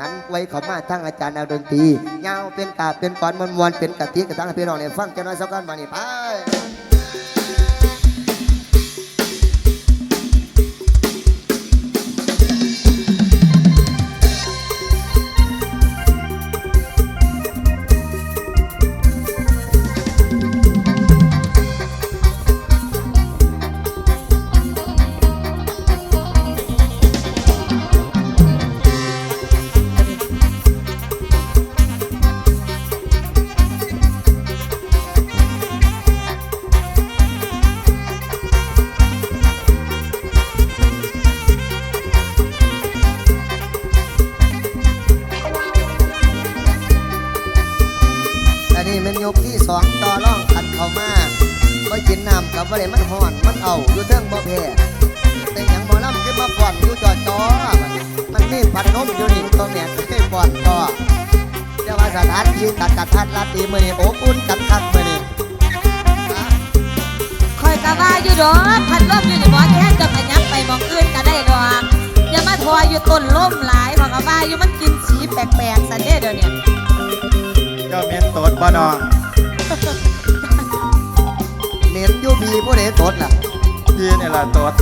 หันไว้เขามาทั้งอาจารย์เอาดนตรีเงาเป็นกาเป็นกรมวนมวนๆเป็นกะทิกระตั้งพี่น้องเนี่ยฟังจะน้อยสักกันมานี่ไป นี้เป็นยกที่สองต่อร่องขัดเข้ามาก็กินน้ำกับว่าเลยมันห่อน มันเอาอยู่เทิงบ่แพ้แต่หยังหมอลำขึ้นมาฟ่อนอยู่จอจอมันมีพัดลมอยู่นี่ตรงเนี้ยให้ฟ่อนต่อจะว่าสถานที่กัดกัดทัดรัดดีมือนี่โอ้อุ่นกัดคักมือนี่คอยกะว่าอยู่ดอกพัดลมอยู่ในหมอแค่จะกระยับไปมองอื่นก็ได้ดอกอย่ามาทออยู่ต้นล่มหลายเพอกะว่าอยู่มันกินสีแปลกๆสันเด้เดี๋ยวนี้ เจ้าเมียนโตดบ่นอเหม็นอยู่พีผู้ใดตดล่ะพี่นี่ล่ะโตด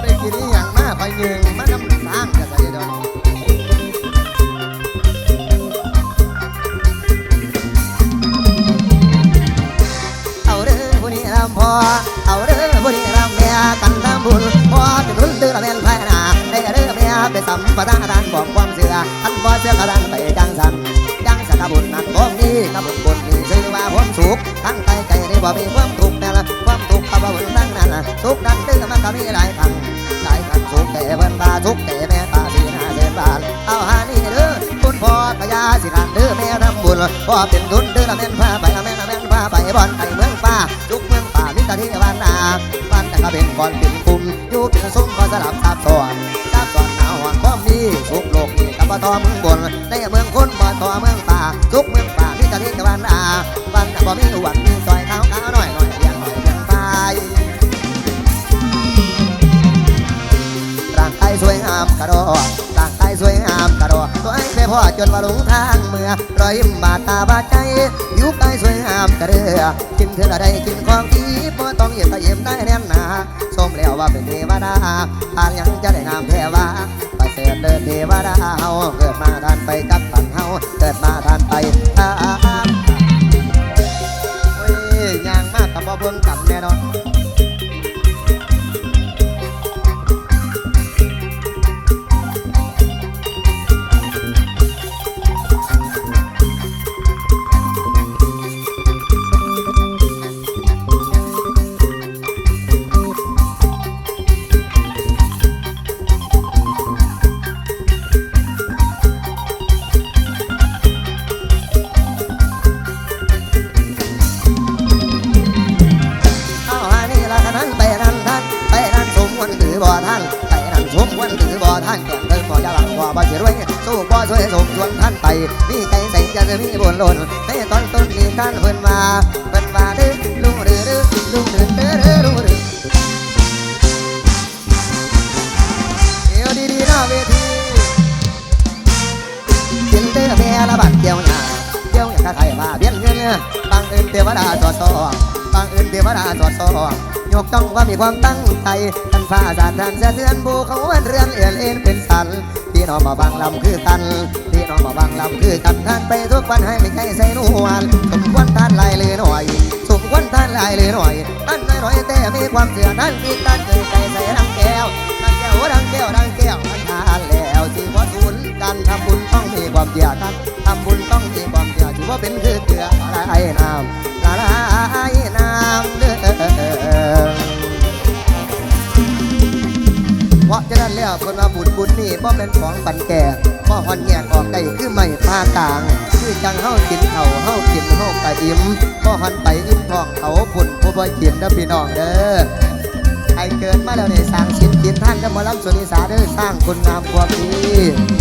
ไปกินนี่อย่างมากไปยืงมาน้ ปสัมปทานทานบอกความเสื่อท่านบ่เชื่อกระดังไปจังสันจังสันบุญนั้นบ่มีกระบุญบุญมีชื่อว่าความสุขทั้งไกลไกลได้บ่มีความทุกข์แต่ละความทุกข์ก็บ่บุญทั้งนั้นทุกข์นั้นเด้อมันก็มีหลายทางหลายครั้งสุขแต่เพิ่นตาทุกแต่แม่ตาสีหน้าเดินบานเอาหานี่เด้อคุณพ่อกะยาสิการเด้อแม่ทำบุญพ่อเป็นทุนเด้อละแม่นพาไปละแม่นละแม่นพาไปบ่อนไปเมืองฟ้าทุกเมืองป่ามิตรที่บ้านนาบ้านแต่ก็เป็นก่อนเป็นคุมอยู่เป็นซุ้มก็สลับซับซ้อน มีสุขโลกนี่กับบ่ทอเมืองบนในเมืองคนบ่ทอเมืองป่าทุกเมืองป่ามิตรที่บ้านนาบ้านต่บ่มีหวังมีซอยเท้าขาหน่อยหน่อยเลี้ยงหน่อยเลี้ยงไปร่างกายสวยงามกระโดดร่างกายสวยงามกระโดดตัวไอ้ไปพ่อจนว่าหลงทางเมื่อรอยยิ้มบาดตาบาดใจผิวกายสวยงามกระเดือกินเถื่อใดกินของดีบ่ต้องเย็บก็เย็บได้แน่นหนาสมแล้วว่าเป็นเทวดาทานยังจะได้งามแท้ว่า ดเดินเทวดาเฮาเกิดมาทานไปกับฝั่งเฮาเกิดมาทานไปตามโอ้ยยางมากกับบ่เบิ่งกันแน่นอน ฟ้าสาดทนเสะเทือนบูเขาวันเรือนเอือนเอ็นเป็นสันพี่น้องมาบางลำคือกันพี่น้องมาบางลำคือกันท่านไปทุกวันให้ไม่ใช่ใส่นวลสมควรท่านลายเลยหน่อยสมควรท่านลายเลยหน่อยท่านน้อยๆแต่มีความเสื่อท่านมีการเคยใจใส่รังแก้วรังแก้วรังแก้วรังแก้วท่านทานแล้วที่ว่าศูนย์การทำบุญต้องมีความเชื่อท่านทำบุญต้องมีความเชื่อถือว่าเป็นคือเกลืออะไรน้ำละลายน้ำ เพราะฉะนั้นแล้วคนว่าบุญบุญนี่บ่เป็นของปันแก่พ่อหอนแยกออกได้คือไม่ผ้ากลาง คือจังเฮากินเขาเฮากินเฮากะอิ่มพ่อหันไปอิ่มท้องเขาพุ่นผู้บ่กินเด้อพี่น้องเด้อไอเกิดมาแล้วในสร้างชินกินท่านก็มาลำสุนิสาเด้อสร้างคุณงามความดี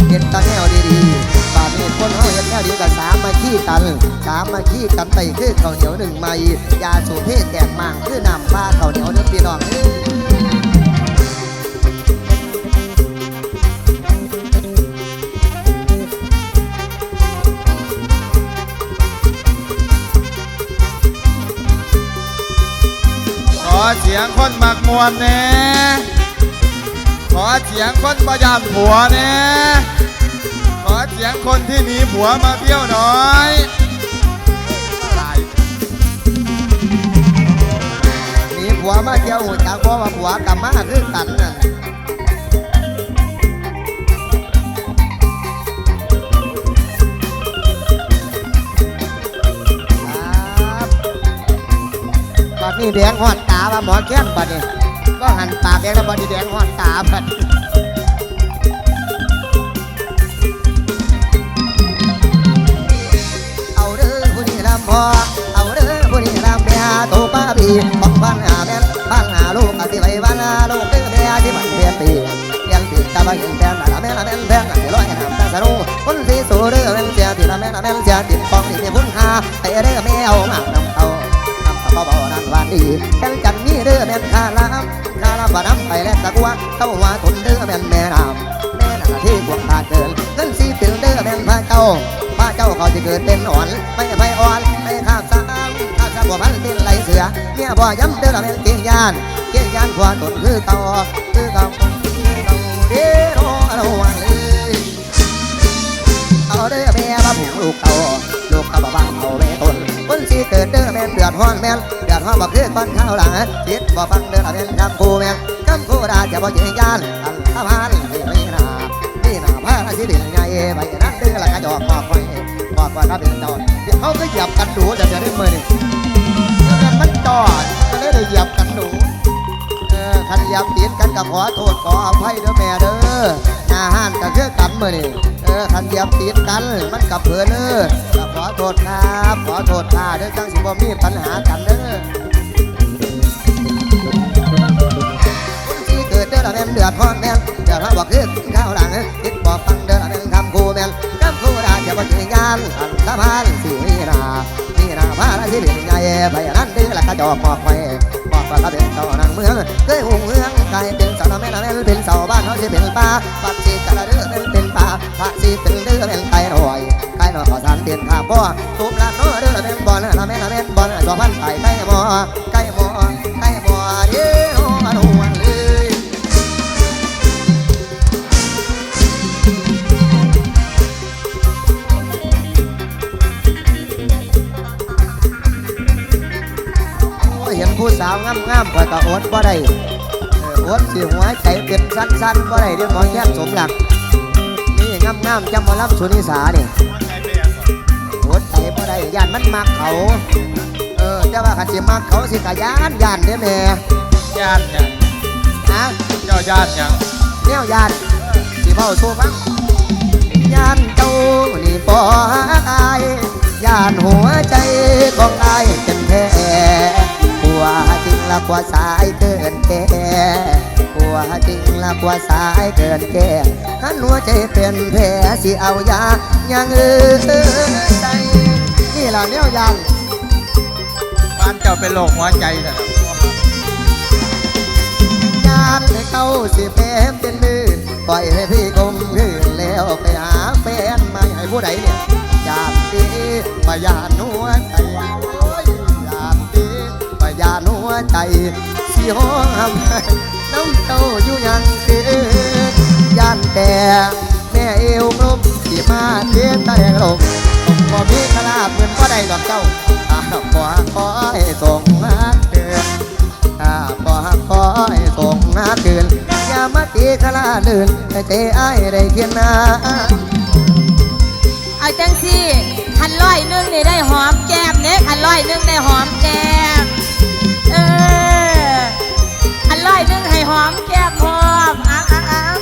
เห็นตาแนวดีๆป่านนี้คนเฮาเห็นแนวดีกันสามมาขี้กัน สามมาขี้กันไปคือข้าวเหนียวหนึ่งไม้ยาสูบเพศแตกมั่งคือน้ำปลาข้าวเหนียวเด้อพี่น้องเด้อ เสียงคนมักมวนแน่ขอเสียงคนประยานผัวแน่ขอเสียงคนที่หนีผัวมาเที่ยวน่อยหลายมีผัวมาเที่ยวหูจักบ่ว่าผัวกับมาคือกันน่ะครับบัดนี้แดงหอดาว่าหมอแค้นบัดนี้ก็หันปากแดงแล้วบัดนี้แดงหอดตาบัดเอาเด้อผู้นี้ลำพอเอาเด้อผู้นี้ลำเมียโตป้าบีของบ้านหาแม่บ้านหาลูกอาสิไปบ้านหาลูกเด้อเมียที่บ้านเพียนตีเพียนตีตาบ้านเห็นแฟนหน้าแม่ละแม่แฟนหน้าร้อยหน้ำตาสนุคนสีสูเด้อแม่นเสียที่ละแม่ละแม่เสียติดฟองที่มีพุ่นค่าไอ้เด้อแม่เอาหน้าน้ำเอา น้ำตาบาๆนั่นหวานดีแค่จันมีเด้อแม่นคาลามคาลามบ่น้ำไปแล้วตะกัวเข้าว่าทนเด้อแม่นแม่น้ำแม่น่ะที่กวงตาเกินเงินสีถึงเด้อแม่นพระเจ้าพระเจ้าเขาจะเกิดเป็นอ่อนไม่ไปอ่อนไม่ข้ามสามข้ามสามบัวพันเป็นไหลเสือเมียบ่ย้ำเด้อละเป็นเกียงยานเกียงยานกว่าตนคือเก่าคือเก่าคือเก่าเด้อราวันเลยเอาเด้อแม่มาผูกลูกเต่าลูกเต่า คนสีเกิดเด้อแม่นเดือดห้อนแม่นเดือดห้อนบอกคือคนข้าวหลังคิดบอกฟังเด้อละเป็นคำคู่แม่นคำคู่ราจะบ่เกียงยานอันทำานให้ไม่นานี่นาพระสิเป็นไงไปนั่นเด้อละกระจอกบอกไว้บอกว่าถ้าเป็นจอดเดี๋ยวเขาก็เหยียบกันดูจะจะได้เมื่อนี่แล้วมันจอดก็เลยเหยียบกันดู ออคันยียบติดกันก็ขอโทษขออภัยเด้อแม่เด้อหน้าห้านก็คือกันมือนี่เออคันยียบติดกันมันกับเพื่อนเด้อก็ขอโทษครับขอโทษค่ะเด้อจังสิบ่มีปัญหากันเด้อคนที่เกิดเด้อละแม่นเดือดร้อนแม่นเดือดร้อบอกคือข้าวหลังคิดบอกฟังเด้อละแม่นคำคูแม่นคำคูดาจะบ่ถึงงานอันสะพานสิมีนามีนาพาละสิเป็นไงไปนั้นดื้อละกระจอกบอกไปากกว่าเขาเป็นเจ้านั้นเมืองเคยหุ่งเมืองกลายเป็นสาวแม่นาแม่เป็นเสาบ้านเขาสิเป็นป่าปักสิกระเดือเป็นเป็นป่าพระสิเป็นเดือเป็นไก่หน่อยไก่หน่อยขอสารเปลี่ยนข้าพ่อทุบละโน้เดือเป็นบอลละแม่ละแม่บอลสองพันไก่ไก่หมอไก่หมอไก่หมอเดียว ผู้สาวงามๆข่อยก็อดบ่ได้เอออดสิหัวใจเป็นสั้นๆบ่ได้เรื่องหมอแค้นสมหลัก นี่งามๆจำหมารับสุนิสานี่อดใจบ่ได้ย่านมันมักเขา เออแต่ว่าขันสิมักเขาสิกะย่านย่านเด้อแม่ญาติหยังนะเจ้าญาติหยังแนวย่านสิเฝ้าสู้ฟังย่านเจ้านี่ปอหักอายย่านหัวใจของอายเป็นแท้กลั วจริงละกว่าสายเกินแก่กลัวจริงละกว่าสายเกินแก่ขันหัวใจเป็นแผลสิเอายายังเออใจนี่ล่ะแนวยังบ้านเจ้าเป็นโรคหัวใจแต่ละยานให้เขาสิแพ้เป็นลื่นปล่อยให้พี่กลมลื่นแล้วไปหาแฟนใหม่ให้ผู้ใดเนี่ยยานดีปยานหัวใจ ใจสิห้องน้ำเจ้าอยู่ยังคือยานแต่แม่เอวกลมสิมาเทียนแต่ลมผมบ่มีขลาบเงินก็ได้ดอกเจ้าอาขอขอให้ส่งมาเดือนถ้าบ่ฮักขอให้ส่งหน้าคืนอย่ามาตีขลาลื่นให้เตอ้ายได้เขียนนาเอาจังสิคันร้อยนึงนี่ได้หอมแก้มเนี่ยคันร้อยนึงได้หอมแก้ม ร้อยหนึงให้หอมแก้มหอมอ้าวอ้าวอ้าว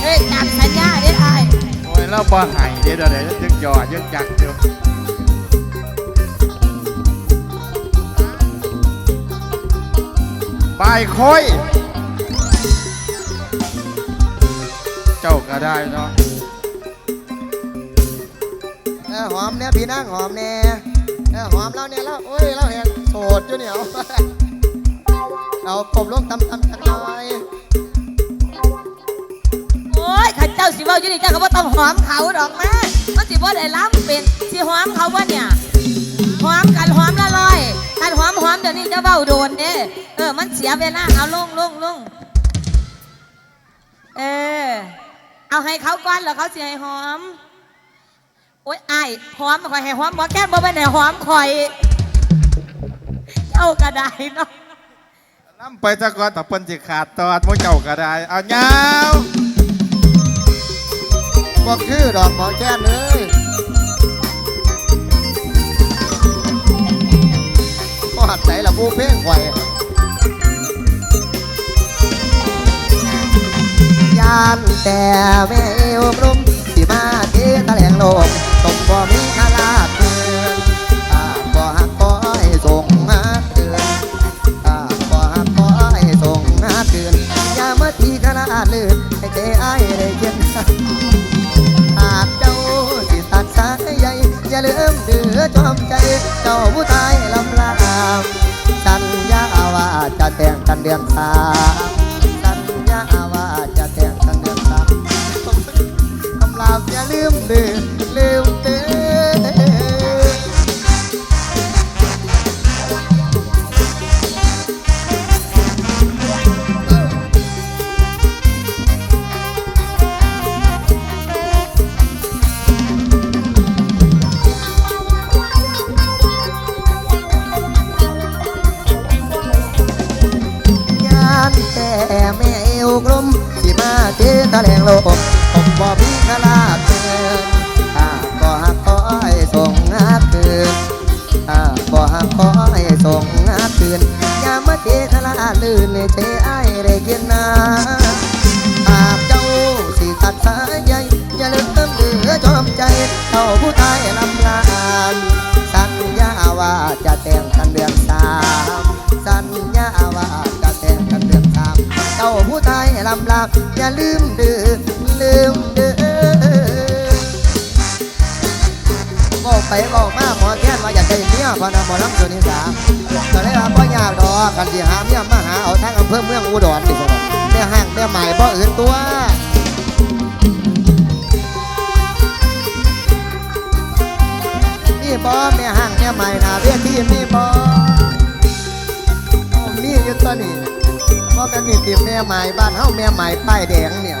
เฮ้ยจำสัญญาได้ไอ้ายโอ้ยเราบ่ใหายเดี๋ยวเดี๋ยวเดี๋ยวยึกหยอยึกยักเดี๋ยวบายค่อย เจ้าก็ได้เนาะเออหอมเนี่ยพี่นั่งหอมแน่เออหอมแล้วเนี่ยแล้วโอ้ยเราเห็นโสดอยู่เนี่ย เอาผมลงตำตำจังหน่อยโอ้ยข้าเจ้าสิเว่าอยู่นี่เจ้าก็บ่ต้องหอมเขาดอกแม่มันสิบ่ได้ล้ำเป็นสิหอมเขาบ่เนี่ยหอมกันหอมละลอยการหอมหอมเดี๋ยวนี้จะเบ้าโดนเด้เออ มันเสียเวลาเอาลงลงลงเออ เอาให้เขาก่อนแล้วเขาเสียให้หอม โอ๊ยไอ้ายหอมคอยให้หอมบ่แก้บ่เป็นให้หอมคอย เจ้ากระไดเนาะ น้ำไปตะกอนต่เปิ้นสิขาดตอดพวกเจ้าก็ได้ เอาเงาบอกคือดอกหมอแก้นเลยก็หัดใจละผู้เพ่งไหวยานแต่แม่เอวปรุมที่มาเทตะแหลงโลกตกบ่มีคาลาด ขนาดลื่นให้ใจอ้ได้เขียนหากเจ้าสิตัดสายใยอย่าลืมเดือจอมใจ เจ้าผู้ตายลำลามสัญญาว่าจะแต่งกันเดือนสามสัญญาว่าจะแต่งกันเดือนสามคำลาอย่าลืมเดือลืมเตือ ไอ้ายได้กินนาหากเจ้าสิตัดสายใยอย่าลืมเหลือจอมใจเท่าผู้ตายลำลานสัญญาว่าจะแต่งกันเดือนสามสัญญาว่าจะแต่งกันเดือนสามเจ้าผู้ตายลำลาอย่าลืมเดือ ไปบอกมาหมอแค้นว่าอยากได้เมียพอนะหมอลำตัวนี้สามก็เลยว่าพ่อยากดอกกันที่หาเมียมาหาเอาทั้งอำเภอเมืองอุดรนี่ก็บแม่ห้างแม่ใหม่บ่อื่นตัวนี่บ่แม่ห้างแม่ใหม่นาเวทีนี่บ่โอ้มีอยู่ตัวนี้เพราะเป็นนี่ติแม่ใหม่บ้านเฮาแม่ใหม่ป้ายแดงเนี่ย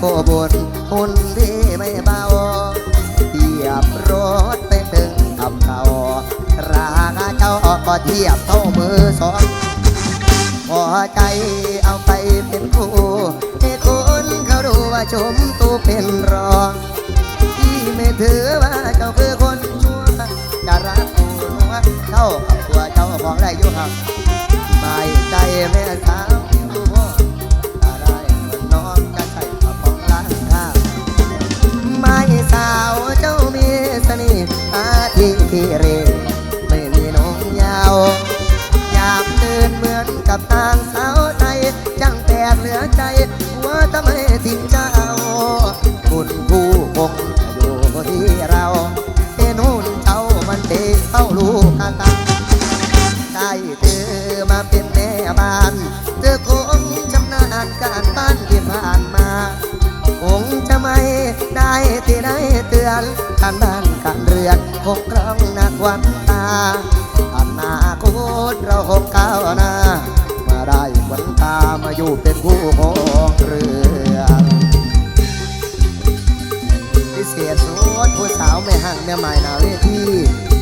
โคบุญหุ่นที่ไม่เบาเทียบรถไปถึงกับเขาราคาเจ้าก็เทียบเท่ามือสองพอใจเอาไปเป็นคู่ให้คนเขาดูว่าชมตูเป็นรองที่ไม่ถือว่าเจ้าคือคนชั่วจะรักตัวเท่ากับตัวเจ้าของได้อยู่ครับไม่ใจแม่สาวดูพ่ ที่เรไม่มีน้องยาว อยากเดินเหมือนกับนางสาวไทยจังแปลกเหลือใจว่าทำไมทิ้งเจ้าคุณผู้คงอยู่ที่เราเอ็นู่นเจ้ามันเตะเข้าลูกกาตาได้เธอมาเป็นแม่บ้าน เธอคงชำนาญการบ้านที่ผ่านมาคงจะไม่ได้ที่ได้เตือนการบ้านการเรือนคง ได้ขวัญตามาอยู่เป็นผู้ของเรือนพิเศษสุดผู้สาวแม่ห่างแม่ใหม่นาเวที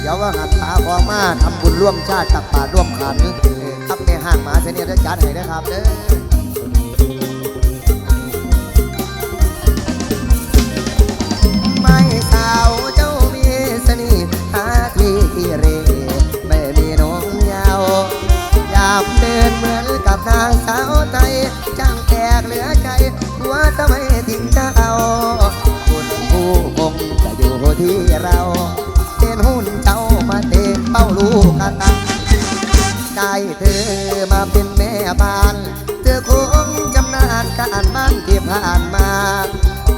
เดี๋ยวว่าหัดขาพอมาทำบุญร่วมชาติตักป่าตร่วมขันเออครับแม่ห่างมาเสนียดจัดให้นะครับเด้อไม่สาวเจ้ามีเสน่ห์หาที่เรากเดินเหมือนกับนางสาวไทยจ้างแตกเหลือใจหัวทำไมทิ้งเจ้าคุณผู้คงจะอยู่ที่เราเป็นหุ้นเจ้ามาเตะเป้าลูกกตังได้เธอมาเป็นแม่บ้าน เธอคงจำนานการบ้านที่ผ่านมา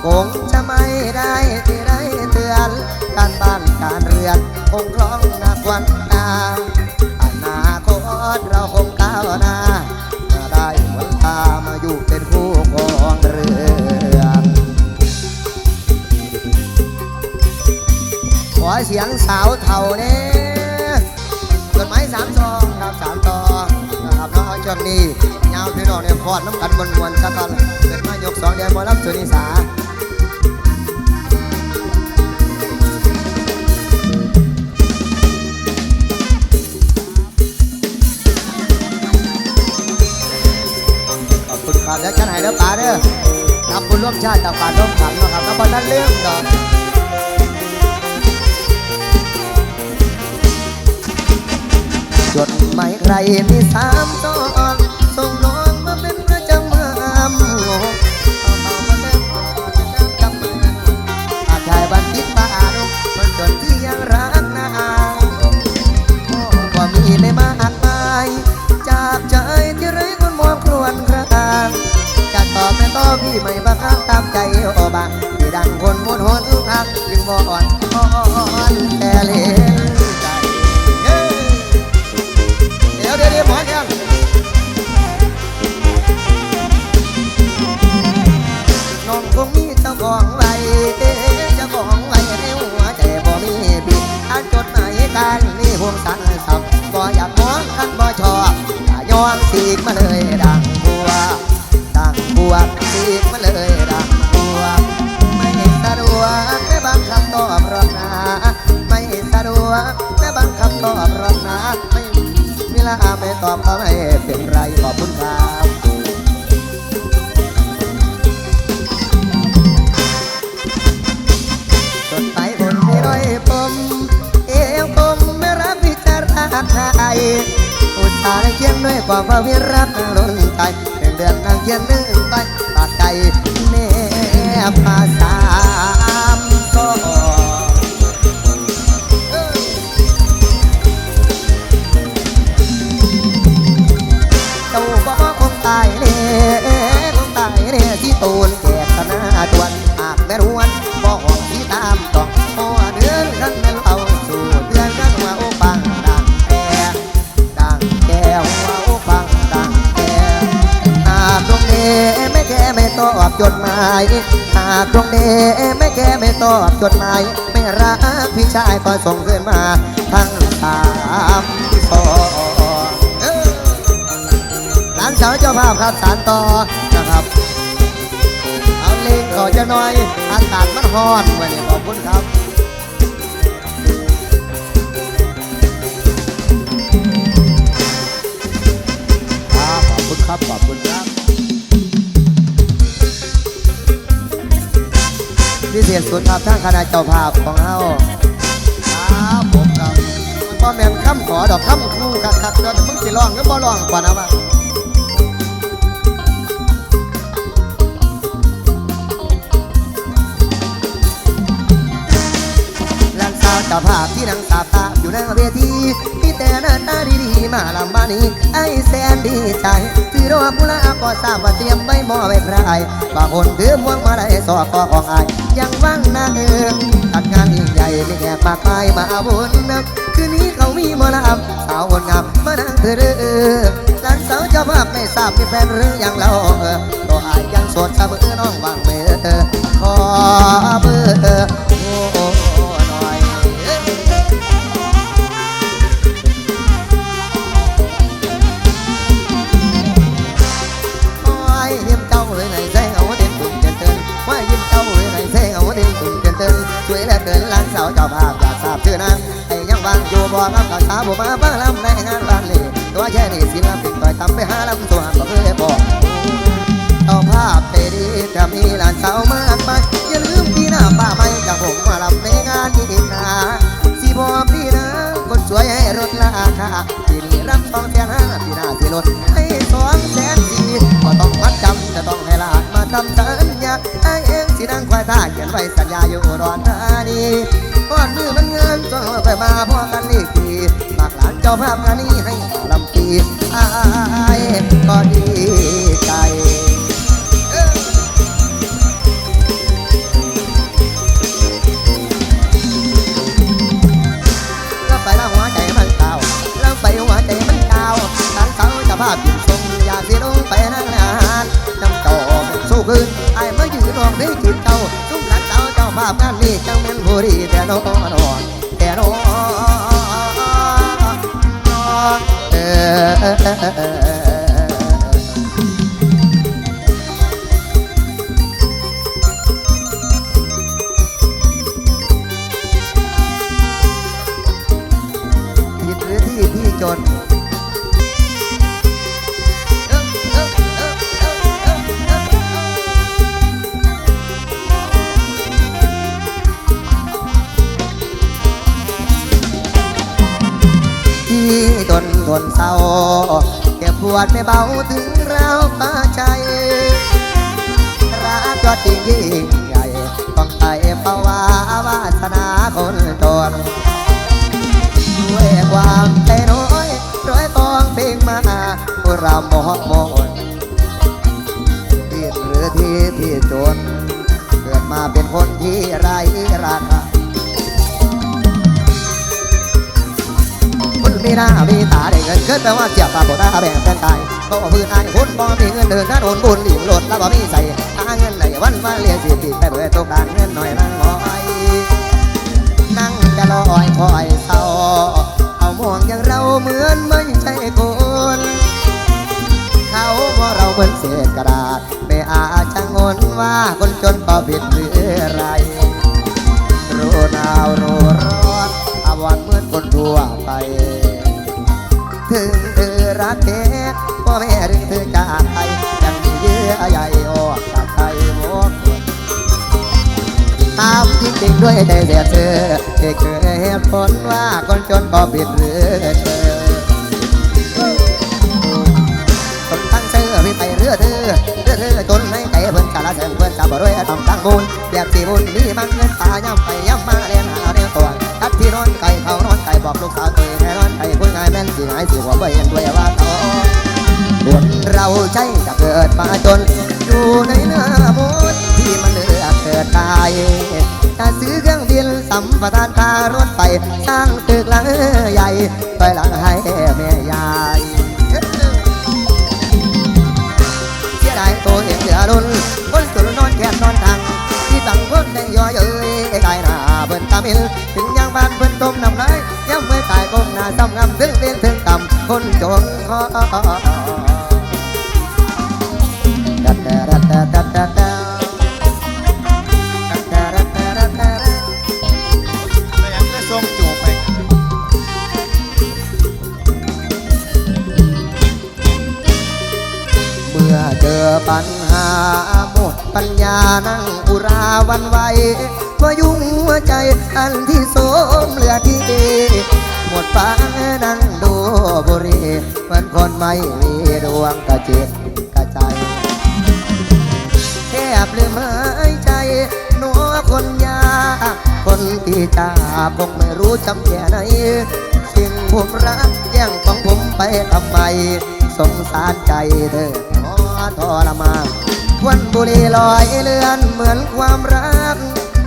คงจะไม่ได้ที่ได้เตือนการบ้านการเรือนคงคล่องนักวันตาอนา อเสียงสาวเท่าเนี่จดหมายสามซองครับสามตอนะครับน้องจนนี้ยาวพี่น้องเนี่ยพอดน้ำกันมวนมวนๆซะกอนเกิดมายกสองเดือนมารับสุนิสาครับแล้วฉันให้เด้อป๋าเด้อทำบุญร่วมชาติจากป่าร่วมขันนะครับแล้วพอท่านเรื่องดอก จดหมายใครมีสามตอนส่งน้องมาเป็นประจำมื่ออำเอามาเล่นก่อนจะน้ำจำมือาชายบันทิดบ้าดุคนจนที่ยังรักนางก็มีไม่มากมายจากใจที่ไร้คนมองครวนครางจะตอบไม่ตอบพี่ไม่บังคับตามใจอบางที่ดังคนมุนหนทางจึงบ่อ่อนอ่อนแต่เล่น หมอยังน้องคงมีเจ้าของไว้ ตูนแก่ตนาจวนหากแม่รวนบอกที่ตามต้องพอเดือนขันแม่เอาสู่เดือนกันว่าโอ้ปังดังแก่ดังแก้วว่าโอ้ปังดังแก่หากตรงนี้ไม่แก่ไม่ตอบจดหมายหากตรงนี้ไม่แก่ไม่ตอบจดหมายไม่รักพี่ชายก็ส่งเงินมาทั้งสามสองเอ้อหลานสาวเจ้าภาพครับสารต่อนะครับ เอาลิงก่อนจะหน่อย อากาศมันร้อนวันนี้ขอบคุณครับครับขอบคุณครับ ขอบคุณครับ พิเศษสุดครับท่านคณะเจ้าภาพของเราครับผมครับพ่อแม่นคำขอดอกคำครูคักคักๆเดี๋ยวมึงสิร้องก็บ่ร้องก่อนนะว่า เจ้าภาพที่นั่งสาบตาอยู่หน้าเวทีมีแต่หน้าตาดีๆมาลำบานี้ ไอ้แสนดีใจที่รอผู้ลาก็ทราบว่าเตรียมใบหม้อไว้พรายบางคนถือพวงมาลัยสอกอของอาย ยังว่างหน้าเอิงจัดงานยิ่งใหญ่มีแขกมากมายมาบุญนำคืนนี้เขามีมอลำสาวคนงามมานั่งเธอเด้อหลานสาวเจ้าภาพไม่ทราบมีแฟนหรือยังเราเออตัวอายยังโสดเสมอน้องว่างเบอร์ขอ ลปินต่อยทำไปหาลำตัวบ่เคยบอกเจ้าภาพใจดีจะมีหลานสาวมากมายอย่าลืมพี่หน้าป้าไม่กับผมมาลำในงานนี้นะสิบอกพี่นะคนสวยให้ลดราคาที่นี่รับสองแสนห้าพี่หน้าสิลดให้สองแสนสี่ก็ต้องมัดจำจะต้องให้หลานมาทำสัญญาไอ้เองสินั่งควายท่าเขียนไว้สัญญาอยู่รอุดรธานีก่อนมือมันเงินจนค่อยมาพ่อกันอีกทีฝากหลานเจ้าภาพงานนี้ให้ลำปี อายก็ดีใจแล้วไปแล้วหัวใจมันเก่าแล้วไปหัวใจมันเก่าตั้งเขาจะภาพยิ่งทรงอย่าเสียลงไปนั่งนานน้ำจอมสู้คืนไอ้เมื่อยืนรองได้จีบเจ้าซุ้มหลังเจ้าเจ้าภาพงานนี้จังเป็นบุรีแต่นอนแต่นอน on. ผิดหรือที่ที่จน จนเศร้าเก็บปวดไม่เบาถึงเราป้าใจรักก็จริงยิ่งใหญ่ต้องไปภาวาวาสนาคนจนด้วยความใจน้อยร้อยตองเพลงมาผู้รำมอมนที่หรือที่ที่จน เกิดมาเป็นคนที่ไร้ราคา มีหน้ามีตาได้เงินเกิดแต่ว่าเจียบปากบ่ได้แบ่งกันตายก็พื้นอายคนบ่มีเงินเดินนั้นโอนบุญหลิมหลดแล้วบ่มีใส่หาเงินไหนวันมาเรียนสิติดไปเบื่อตกดานเงินหน่อยนั่งหอยนั่งจะลอยคอยเศร้าเอามองอย่างเราเหมือนไม่ใช่คนเขาว่าเราเหมือนเศษกระดาษไม่อาจจะงนว่าคนจนก็ผิดหรือไรรู้หนาวรู้ร้อนอาวันเหมือนคนทั่วไป ถึงเธอรักแท้พ่อแม่ถึงเธอจากไปยังมีเยื่อใยออกจากใจหมดตามจริงๆด้วยใจเสียเธอที่เคยเหตุผลว่าคนจนก็ผิดหรือเธอคนทั้งเสื้อพี่ไปเรือเธอเรือเธอจนให้ใจเพิ่นสารเสริญเพิ่นจะบ่รวยต้องตั้งบุญเรียกสีบุญมีมันเงินตาย่ำไปย่ำมาเรียนหาเรียนตัวทัดที่นอนไก่เขา บอกลูกสาวตัวให้นอนไก่คุยง่ายแม่นสิหายสิหัวเบ่เห็นด้วยว่าเขาคนเราใช่จะเกิดมาจน อยู่ในหน้ามนต์ที่มันเลือกเกิดตายจะซื้อเครื่องบินสัมปทานค่ารถไฟสร้างตึกหลังใหญ่ไปหลังให้แม่ยายเสียดายตัวเองเหลือล้นคนสุรนอนแก่นอนทางที่ต่างคนได้ย่อเย้ยได้หน้าเบิ่นตามิลถึงยังบ้านเบิ่นต้มน้ำ ซ้ำงำถึงเรียนถึงต่ำคนจนขอ Da da da da da da da. Da da da da da da da. แต่ยังได้ส่งจูบไปเมื่อเจอปัญหาหมดปัญญานั่งอุราวันไหวก็ยุ่งหัวใจอันที่โสมเหลือที่หม ดฟังนั่งดูบุรีเหมือนคนไม่มีดวงกระจิตกระใจแทบลืมหายใจหนัวคนยา คนที่จากคงไม่รู้จำแค่ไหน สิ่งผมรักแย่งของผมไปทำไม สงสารใจเธอขอทรมานควันบุรีลอยเลือนเหมือนความรัก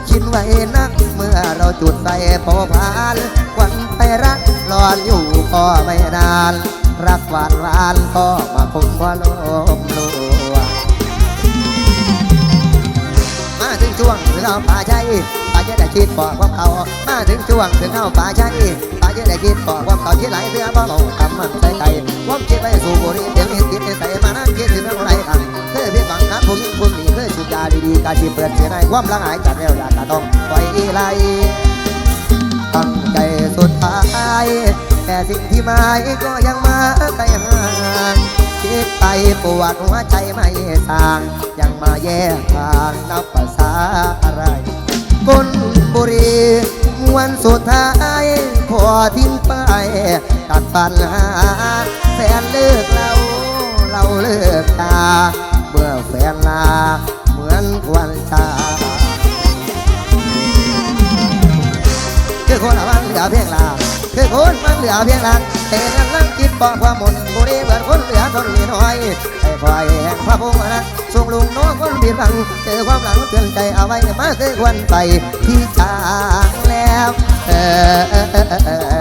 คิดไว้นักเมื่อเราจุดไฟโผพานควันไปรัก อนอยู่ก็ไม่นาน รักหวานหวานก็มาคงว่าลมลวมาถึงช่วงถึงเอาป่าชัยป่าจะได้คิดบอกควาเขา มาถึงช่วงถึงเอาป่าชัยป่าจะได้คิดบอกควาเขาที่ไหลเรือบ่หลงทำมันใส่ใจควาคิดไปสู่บุรีเดี๋ยวนี้คิดในใส่มานั่งคิดถึงเรื่องอะไรกันเคยพี่ฟังนั้นผู้หญิงผู้นี้เคยสุดยาดีๆกาชีเปิดเสียในความละหายจากแล้วอยากกะต้องปล่อยอีไล ตั้งใจสุดท้าย แต่สิ่งที่หมายก็ยังมาไกลห่างคิดไปปวดหัวใจไม่สาง ยังมาแยกทางนับภาษาอะไรกนบุรีมวนสุดท้ายพอทิ้งไปตัดปัญหาแฟนเลิกเรา เราเลิกตาเมื่อแฟนลาเหมือนควันตา คือคนมันเหลือเพียงลาคือคนมันเหลือเพียงลางแต่ยังนั่งคิดบอกความหมนบุรีเหมือนคนเหลือทนมีน้อยไอ้ควายแห่งพระพงศ์นะส่งลุงน้องคนผิดหวังเจอความหลังเตือนใจเอาไว้มาเคยควรไปที่จางแล้วเออ